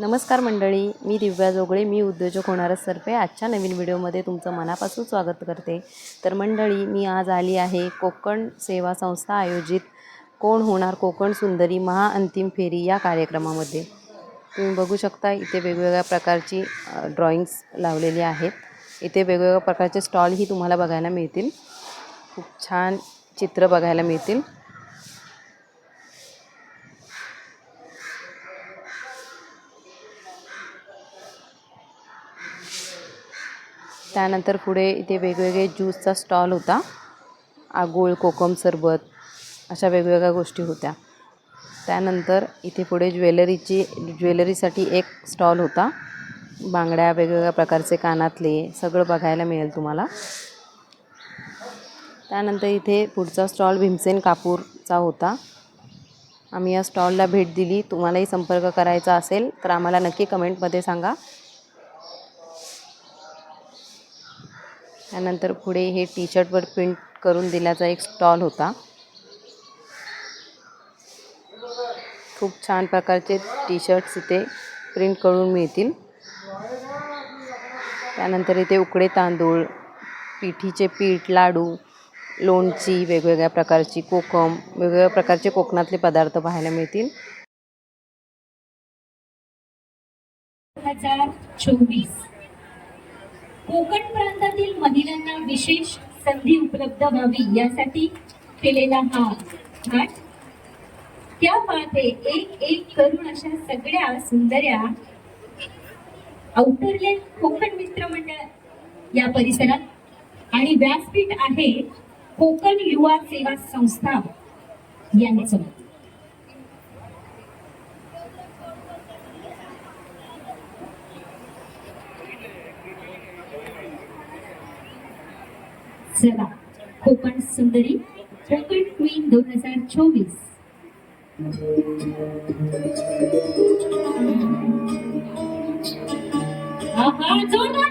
नमस्कार मंडळी मी दिव्या जोगळे मी उद्योजक होणारच सर्फे. आजच्या नवीन व्हिडिओमध्ये तुमचं मनापासून स्वागत करते. तर मंडळी मी आज आली आहे कोकण सेवा संस्था आयोजित कोण होणार कोकण सुंदरी महाअंतिम फेरी या कार्यक्रमामध्ये. तुम्ही बघू शकता इथे वेगवेगळ्या प्रकारची ड्रॉइंग्स लावलेली आहेत. इथे वेगवेगळ्या प्रकारचे स्टॉलही तुम्हाला बघायला मिळतील. खूप छान चित्र बघायला मिळतील. त्यानंतर पुढे इथे वेगवेगळे ज्यूसचा स्टॉल होता. आगोळ कोकम सरबत अशा वेगवेगळ्या गोष्टी होत्या. त्यानंतर इथे पुढे ज्वेलरीची ज्वेलरीसाठी एक स्टॉल होता. बांगड्या वेगवेगळ्या प्रकारचे कानातले सगळं बघायला मिळेल तुम्हाला. त्यानंतर इथे पुढचा स्टॉल भीमसेन कापूरचा होता. आम्ही या स्टॉलला भेट दिली. तुम्हालाही संपर्क करायचा असेल तर आम्हाला नक्की कमेंटमध्ये सांगा. त्यानंतर पुढे हे टी शर्टवर प्रिंट करून दिल्याचा एक स्टॉल होता. खूप छान प्रकारचे टी शर्ट्स इथे प्रिंट करून मिळतील. त्यानंतर इथे उकडे तांदूळ पिठीचे पीठ लाडू लोणची वेगवेगळ्या प्रकारची कोकम वेगवेगळ्या प्रकारचे कोकणातले पदार्थ पाहायला मिळतील. हजार चोवीस. कोकण प्रांतातील महिलांना विशेष संधी उपलब्ध व्हावी यासाठी केलेला हा घाट त्या पाहते एक एक करून अशा सगळ्या सुंदर्या अवतरले कोकण मित्र मंडळ या परिसरात. आणि व्यासपीठ आहे कोकण युवा सेवा संस्था यांचं चला कोकण सुंदरी कोकण क्वीन दोन हजार चोवीस. आहा, जोरदार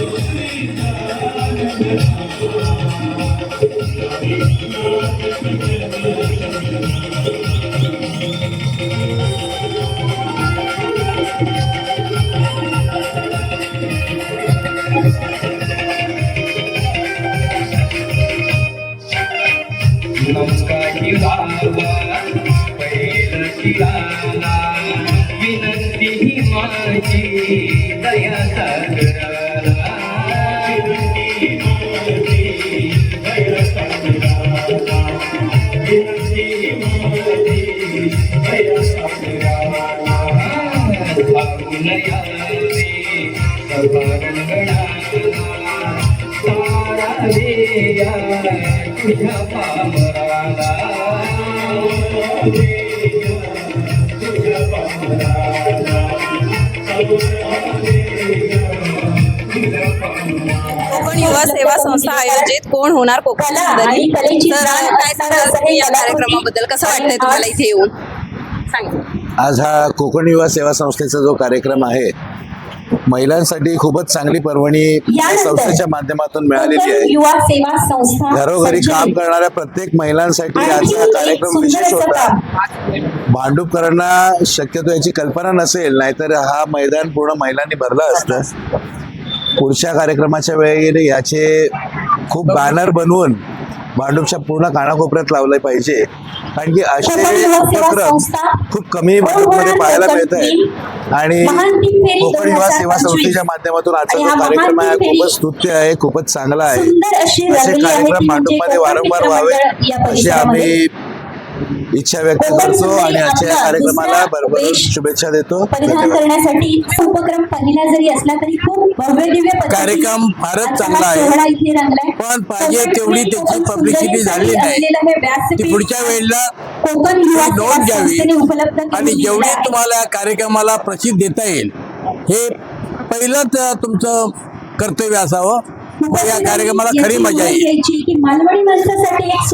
नमस्कारी देया तुझ्या पामराला तुझ्या पामराला कोकण युवा सेवा संस्था आयोजित कोण होणार कोकण सुंदरी? जाण काय सांगाल तुम्ही या कार्यक्रमाबद्दल? कसं वाटतंय तुम्हाला इथे येऊन? सांगा. आज हा कोकण युवा सेवा संस्थेचा जो कार्यक्रम आहे महिलांसाठी खूपच चांगली पर्वणी संस्थेच्या माध्यमातून मिळालेली आहे. युवा सेवा संस्था घरोघरी काम करणाऱ्या प्रत्येक महिलांसाठी आजचा एक कार्यक्रम विशेष होता. भांडूपकरांना शक्यतो याची कल्पना नसेल नाहीतर हा मैदान पूर्ण महिलांनी भरलं असतं. पुढच्या कार्यक्रमाच्या वेळी याचे खूप बॅनर बनवून भांडूपच्या पूर्ण कानाकोपऱ्यात लावले पाहिजे कारण की असे उपक्रम खूप कमी भांडूपमध्ये पाहायला मिळत आहेत आणि कोकण युवा 2025. सेवा संस्थेच्या माध्यमातून आजचा जो कार्यक्रम आहे खूपच स्तुत्य आहे खूपच चांगला आहे असे आहे कार्यक्रम म्हणजे भांडूपमध्ये वारंवार व्हावे अशी. आम्ही इच्छा व्यक्त कोकण करतो आणि आजच्या कार्यक्रमाला वेश शुभेच्छा देतो. परिधान करण्यासाठी उपक्रम पहिला जरी असला तरी खूप भव्य दिव्य कार्यक्रम फारच चांगला हा आहे. पण पाहिजे तेवढी त्याची सुंदरीसाठी झाली नाही. हे ती पुढच्या वेळेला कोकण नोंद घ्यावी. आणि जेवढी. तुम्हाला या कार्यक्रमाला प्रसिद्ध देता येईल हे पहिलंच तुमचं कर्तव्य असावं. या कार्यक्रमाला खरी मजा येईल. मालवणी माणसासाठी एक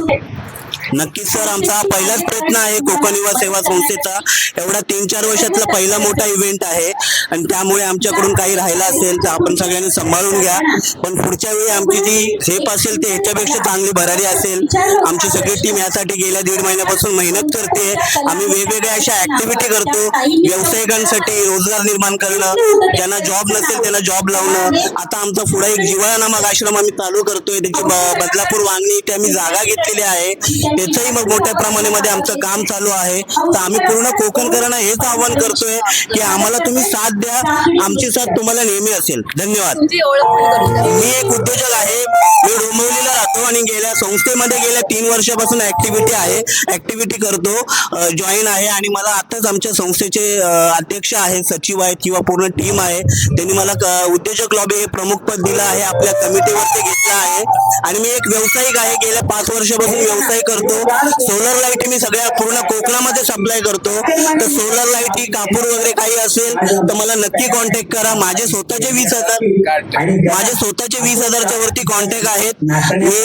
नक्कीच सर. आमचा हा पहिलाच प्रयत्न आहे कोकण युवा सेवा संस्थेचा. एवढा तीन चार वर्षातला पहिला मोठा इव्हेंट आहे. आणि त्यामुळे आमच्याकडून काही राहिला असेल तर आपण सगळ्यांनी सांभाळून घ्या. पण पुढच्या वेळी आमची जी झेप असेल ते ह्याच्यापेक्षा चांगली भरारी असेल. आमची सगळी टीम यासाठी गेल्या दीड महिन्यापासून मेहनत करते. आम्ही वेगवेगळ्या अशा ऍक्टिव्हिटी करतो. व्यावसायिकांसाठी रोजगार निर्माण करणं. ज्यांना जॉब नसेल त्यांना जॉब लावणं. आता आमचा पुढे एक जिवाळा नामक आश्रम आम्ही चालू करतोय. त्याची बदलापूर वांगणी इथे आम्ही जागा घेतलेली आहे. त्याचंही मग मोठ्या प्रमाणामध्ये आमचं काम चालू आहे. तर आम्ही पूर्ण कोकणकरांना हेच आव्हान करतोय की आम्हाला तुम्ही साथ द्या. आमची साथ तुम्हाला नेहमी असेल. धन्यवाद. मी एक उद्योजक आहे. मी डोंबिवलीला राहतो आणि गेल्या संस्थेमध्ये गेल्या तीन वर्षापासून ऍक्टिव्हिटी आहे. ऍक्टिव्हिटी करतो. जॉईन आहे आणि मला आताच आमच्या संस्थेचे अध्यक्ष आहेत सचिव आहेत किंवा पूर्ण टीम आहे. त्यांनी मला उद्योजक लॉबी हे प्रमुख पद दिलं आहे. आपल्या कमिटीवर ते घेतलं आहे. आणि मी एक व्यावसायिक आहे. गेल्या पाच वर्षापासून व्यवसाय करतो सोलर लाइट मी सगळ्या पूर्ण कोकणामध्ये सप्लाय करतो. तर सोलर लाइट कापूर वगैरे काही असेल तर मला नक्की कॉन्टॅक्ट करा. माझे स्वतःचे वीस हजार माझे स्वतःचे वीस हजारच्या वरती कॉन्टॅक्ट आहेत. मी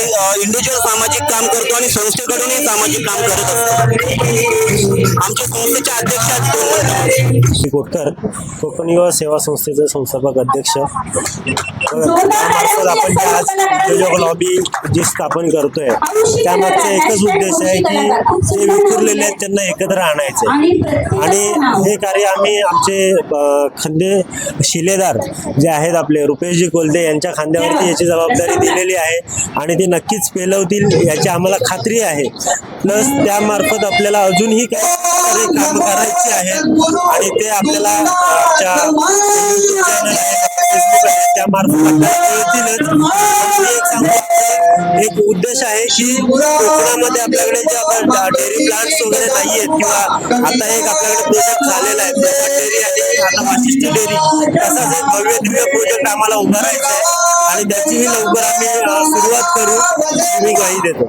इंडिव्हिज्युअल सामाजिक काम करतो आणि संस्थेकडूनही सामाजिक काम करत असतो. आमच्या संस्थेचे अध्यक्ष कोटकर कोकण युवा सेवा संस्थेचे संस्थापक अध्यक्ष. आपण जे आज उद्योजक लॉबी जी स्थापन करतोय त्यामागचा एकच उद्देश आहे की जे विखुरलेले आहेत त्यांना एकत्र आणायचे आणि हे कार्य आम्ही आमचे खंदे शिलेदार जे आहेत आपले रुपेशजी कोलदे यांच्या खांद्यावरती याची जबाबदारी दिलेली आहे आणि ते नक्कीच पेलवतील याची आम्हाला खात्री आहे. प्लस त्यामार्फत आपल्याला अजूनही काही काम करायची आहे आणि ते आपल्याला आमच्या आहे, त्यामार्फत आपल्याला एक उद्देश आहे की कोकणामध्ये आपल्याकडे जे आपण डेअरी प्लांट्स वगैरे नाही आहेत किंवा आता एक आपल्याकडे प्रोजेक्ट झालेला आहे डेअरी आणि आता वाशिष्ठ डेअरी तसाच एक भव्य दिव्य प्रोजेक्ट आम्हाला उभारायचा आहे आणि त्याचीही लवकर आम्ही सुरुवात करू मी ग्वाही देतो